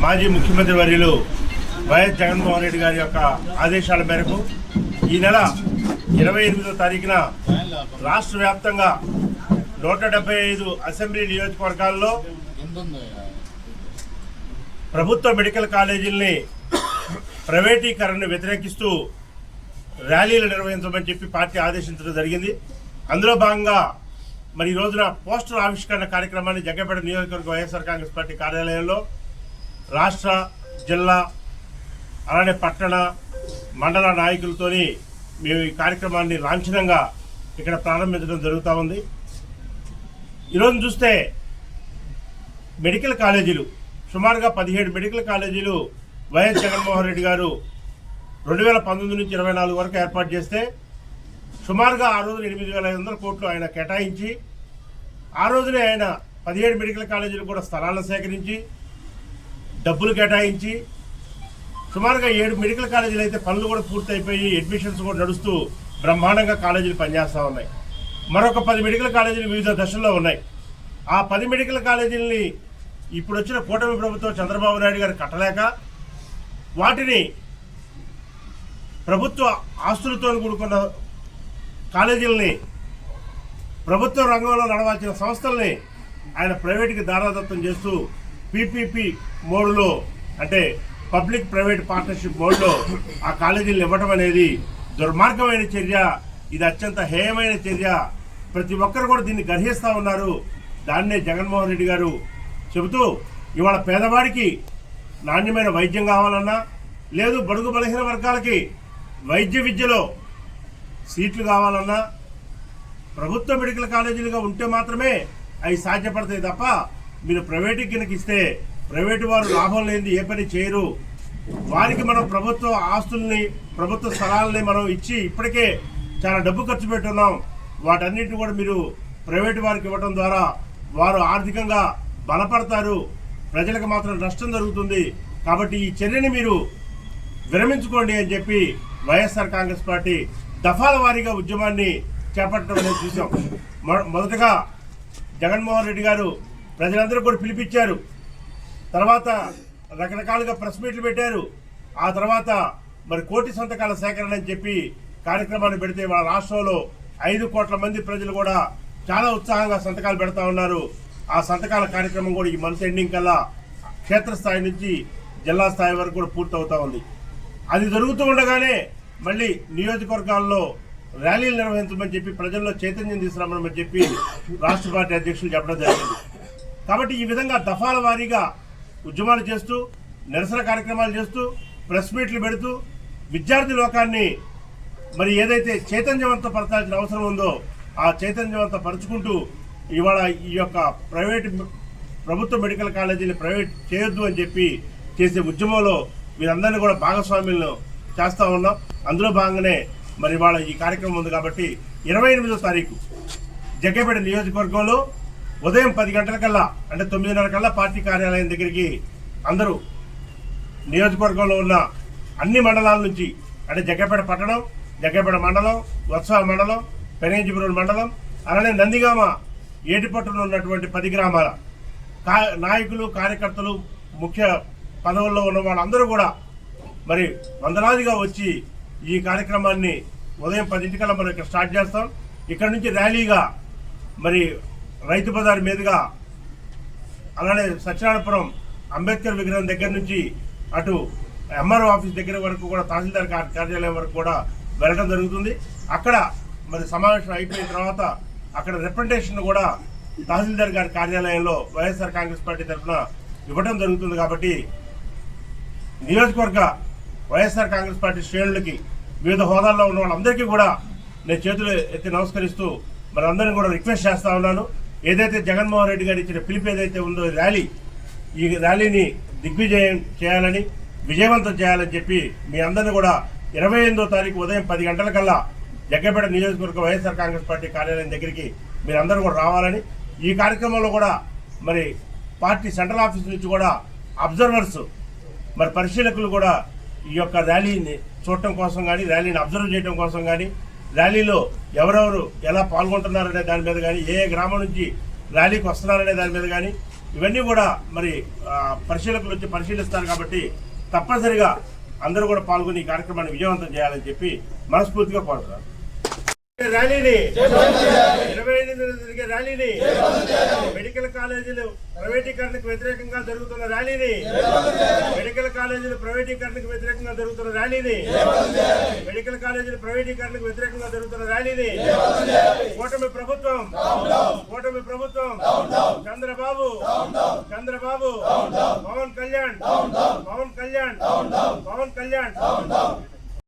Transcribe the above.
మాజీ ముఖ్యమంత్రి వర్యులు వైఎస్ జగన్మోహన్ రెడ్డి గారి యొక్క ఆదేశాల మేరకు ఈ నెల ఇరవై ఎనిమిదో తారీఖున రాష్ట్ర వ్యాప్తంగా నూట డెబ్బై ఐదు అసెంబ్లీ నియోజకవర్గాల్లో ప్రభుత్వ మెడికల్ కాలేజీల్ని ప్రైవేటీకరణను వ్యతిరేకిస్తూ ర్యాలీలు నిర్వహించమని చెప్పి పార్టీ ఆదేశించడం జరిగింది. అందులో భాగంగా మరి ఈ రోజున పోస్టర్ ఆవిష్కరణ కార్యక్రమాన్ని జగ్గపేట నియోజకవర్గ వైఎస్ఆర్ కాంగ్రెస్ పార్టీ కార్యాలయంలో రాష్ట్ర జిల్లా అలానే పట్టణ మండల నాయకులతోని మేము ఈ కార్యక్రమాన్ని లాంఛనంగా ఇక్కడ ప్రారంభించడం జరుగుతూ ఉంది. ఈరోజు చూస్తే మెడికల్ కాలేజీలు సుమారుగా పదిహేడు మెడికల్ కాలేజీలు వైఎస్ జగన్మోహన్ రెడ్డి గారు రెండు వేల పంతొమ్మిది నుంచి ఇరవై నాలుగు వరకు ఏర్పాటు చేస్తే సుమారుగా ఆ రోజున ఎనిమిది వేల ఐదు వందల కోట్లు ఆయన కేటాయించి ఆ రోజునే ఆయన పదిహేడు మెడికల్ కాలేజీలు కూడా స్థలాలను సేకరించి డబ్బులు కేటాయించి సుమారుగా ఏడు మెడికల్ కాలేజీలు అయితే పనులు కూడా పూర్తయిపోయి అడ్మిషన్స్ కూడా నడుస్తూ బ్రహ్మాండంగా కాలేజీలు పనిచేస్తూ ఉన్నాయి. మరొక పది మెడికల్ కాలేజీలు వివిధ దశల్లో ఉన్నాయి. ఆ పది మెడికల్ కాలేజీలని ఇప్పుడు వచ్చిన కూటమి ప్రభుత్వం చంద్రబాబు నాయుడు గారు కట్టలేక వాటిని ప్రభుత్వ ఆస్తులతో కూడుకున్న కాలేజీలని ప్రభుత్వ రంగంలో నడవాల్సిన సంస్థల్ని ఆయన ప్రైవేట్కి దారాదత్తం చేస్తూ పీపీపీ మోడ్లో అంటే పబ్లిక్ ప్రైవేట్ పార్ట్నర్షిప్ మోడ్లో ఆ కాలేజీలు ఇవ్వడం అనేది దుర్మార్గమైన చర్య. ఇది అత్యంత హేయమైన చర్య. ప్రతి ఒక్కరు కూడా దీన్ని గ్రహిస్తూ ఉన్నారు. దాన్నే జగన్మోహన్ రెడ్డి గారు చెబుతూ ఇవాళ పేదవాడికి నాణ్యమైన వైద్యం కావాలన్నా లేదు బడుగు బలహీన వర్గాలకి వైద్య విద్యలో సీట్లు కావాలన్నా ప్రభుత్వ మెడికల్ కాలేజీలుగా ఉంటే మాత్రమే అవి సాధ్యపడతాయి తప్ప మీరు ప్రైవేటు కనుక ఇస్తే ప్రైవేటు వారు లాభం లేనిది ఏ పని చేయరు. వారికి మనం ప్రభుత్వ ఆస్తుల్ని ప్రభుత్వ స్థలాలని మనం ఇచ్చి ఇప్పటికే చాలా డబ్బు ఖర్చు పెట్టున్నాం. వాటన్నిటిని కూడా మీరు ప్రైవేటు వారికి ఇవ్వడం ద్వారా వారు ఆర్థికంగా బలపడతారు. ప్రజలకు మాత్రం నష్టం జరుగుతుంది. కాబట్టి ఈ చర్యని మీరు విరమించుకోండి అని చెప్పి వైఎస్ఆర్ కాంగ్రెస్ పార్టీ దఫాల వారీగా ఉద్యమాన్ని చేపట్టడం మేము చూసాం మొ- మొదటగా జగన్మోహన్ రెడ్డి గారు ప్రజలందరూ కూడా పిలిపించారు. తర్వాత రకరకాలుగా ప్రెస్ మీట్లు పెట్టారు. ఆ తర్వాత మరి కోటి సంతకాల సేకరణ అని చెప్పి కార్యక్రమాన్ని పెడితే వాళ్ళ రాష్ట్రంలో ఐదు కోట్ల మంది ప్రజలు కూడా చాలా ఉత్సాహంగా సంతకాలు పెడతా ఉన్నారు. ఆ సంతకాల కార్యక్రమం కూడా ఈ మంత్ ఎండింగ్ కల్లా క్షేత్రస్థాయి నుంచి జిల్లా స్థాయి వరకు కూడా పూర్తవుతా ఉంది. అది జరుగుతూ ఉండగానే మళ్ళీ నియోజకవర్గాల్లో ర్యాలీలు నిర్వహించమని చెప్పి ప్రజల్లో చైతన్యం తీసుకురామని చెప్పి రాష్ట్ర పార్టీ అధ్యక్షులు చెప్పడం జరిగింది. కాబట్టి ఈ విధంగా దఫాల వారీగా ఉద్యమాలు చేస్తూ నిరసన కార్యక్రమాలు చేస్తూ ప్రెస్ మీట్లు పెడుతూ విద్యార్థి లోకాన్ని మరి ఏదైతే చైతన్యవంతపరచాల్సిన అవసరం ఉందో ఆ చైతన్యవంత పరుచుకుంటూ ఇవాళ ఈ యొక్క ప్రైవేట్ ప్రభుత్వ మెడికల్ కాలేజీని ప్రైవేట్ చేయొద్దు అని చెప్పి చేసే ఉద్యమంలో వీరందరినీ కూడా భాగస్వామ్యులను చేస్తూ ఉన్నాం. అందులో భాగంగానే మరి ఇవాళ ఈ కార్యక్రమం ఉంది కాబట్టి ఇరవై ఎనిమిదో తారీఖు జగ్గపేట నియోజకవర్గంలో ఉదయం పది గంటలకల్లా అంటే తొమ్మిదిన్నర కల్లా పార్టీ కార్యాలయం దగ్గరికి అందరూ నియోజకవర్గంలో ఉన్న అన్ని మండలాల నుంచి అంటే జగ్గపేట పట్టణం జగ్గపేట మండలం వత్స మండలం పెనంజిపురం మండలం అలానే నందిగామ ఏటిపట్టులో ఉన్నటువంటి పది గ్రామాల కా నాయకులు కార్యకర్తలు ముఖ్య పదవుల్లో ఉన్న వాళ్ళందరూ కూడా మరి వందలాదిగా వచ్చి ఈ కార్యక్రమాన్ని ఉదయం పదింటికల్లా మనం ఇక్కడ స్టార్ట్ చేస్తాం. ఇక్కడ నుంచి ర్యాలీగా మరి రైతు బజార్ మీదుగా అలానే సత్యనారాయణపురం అంబేద్కర్ విగ్రహం దగ్గర నుంచి అటు ఎంఆర్ఓ ఆఫీస్ దగ్గర వరకు కూడా తహసీల్దార్ కార్యాలయం వరకు కూడా వెళ్ళడం జరుగుతుంది. అక్కడ మరి సమావేశం అయిపోయిన తర్వాత అక్కడ రిప్రజెంటేషన్ కూడా తహసీల్దార్ గారి కార్యాలయంలో వైఎస్ఆర్ కాంగ్రెస్ పార్టీ తరఫున ఇవ్వడం జరుగుతుంది కాబట్టి నియోజకవర్గ వైఎస్ఆర్ కాంగ్రెస్ పార్టీ శ్రేణులకి వివిధ హోదాల్లో ఉన్న వాళ్ళందరికీ కూడా నేను చేతులు ఎత్తి నమస్కరిస్తూ మరి అందరిని కూడా రిక్వెస్ట్ చేస్తా ఉన్నాను. ఏదైతే జగన్మోహన్ రెడ్డి గారు ఇచ్చిన పిలుపు ఏదైతే ఉందో ర్యాలీ ఈ ర్యాలీని దిగ్విజయం చేయాలని విజయవంతం చేయాలని చెప్పి మీ అందరిని కూడా ఇరవై ఎనిమిదో తారీఖు ఉదయం పది గంటలకల్లా జగ్గపేట నియోజకవర్గ వైఎస్ఆర్ కాంగ్రెస్ పార్టీ కార్యాలయం దగ్గరికి మీరందరూ కూడా రావాలని ఈ కార్యక్రమంలో కూడా మరి పార్టీ సెంట్రల్ ఆఫీస్ నుంచి కూడా అబ్జర్వర్స్ మరి పరిశీలకులు కూడా ఈ యొక్క ర్యాలీని చూడటం కోసం కానీ ర్యాలీని అబ్జర్వ్ చేయడం కోసం కానీ ర్యాలీలో ఎవరెవరు ఎలా పాల్గొంటున్నారనే దాని మీద కానీ ఏ గ్రామం నుంచి ర్యాలీకి వస్తున్నారనే దాని మీద కానీ ఇవన్నీ కూడా మరి పరిశీలకులు వచ్చి పరిశీలిస్తారు కాబట్టి తప్పనిసరిగా అందరూ కూడా పాల్గొని ఈ కార్యక్రమాన్ని విజయవంతం చేయాలని చెప్పి మనస్ఫూర్తిగా కోరుతున్నారు ర్యాలీని. ఇరవై ఎనిమిది జరిగే ర్యాలీని. మెడికల్ కాలేజీలు ప్రైవేటీకరణకు వ్యతిరేకంగా జరుగుతున్న ర్యాలీని. మెడికల్ కాలేజీలు ప్రైవేటీకరణకు వ్యతిరేకంగా జరుగుతున్న ర్యాలీని. మెడికల్ కాలేజీలు ప్రైవేటీకరణకు వ్యతిరేకంగా జరుగుతున్న ర్యాలీని. కూటమి ప్రభుత్వం. కూటమి ప్రభుత్వం. చంద్రబాబు. చంద్రబాబు. పవన్ కళ్యాణ్. పవన్ కళ్యాణ్. పవన్ కళ్యాణ్.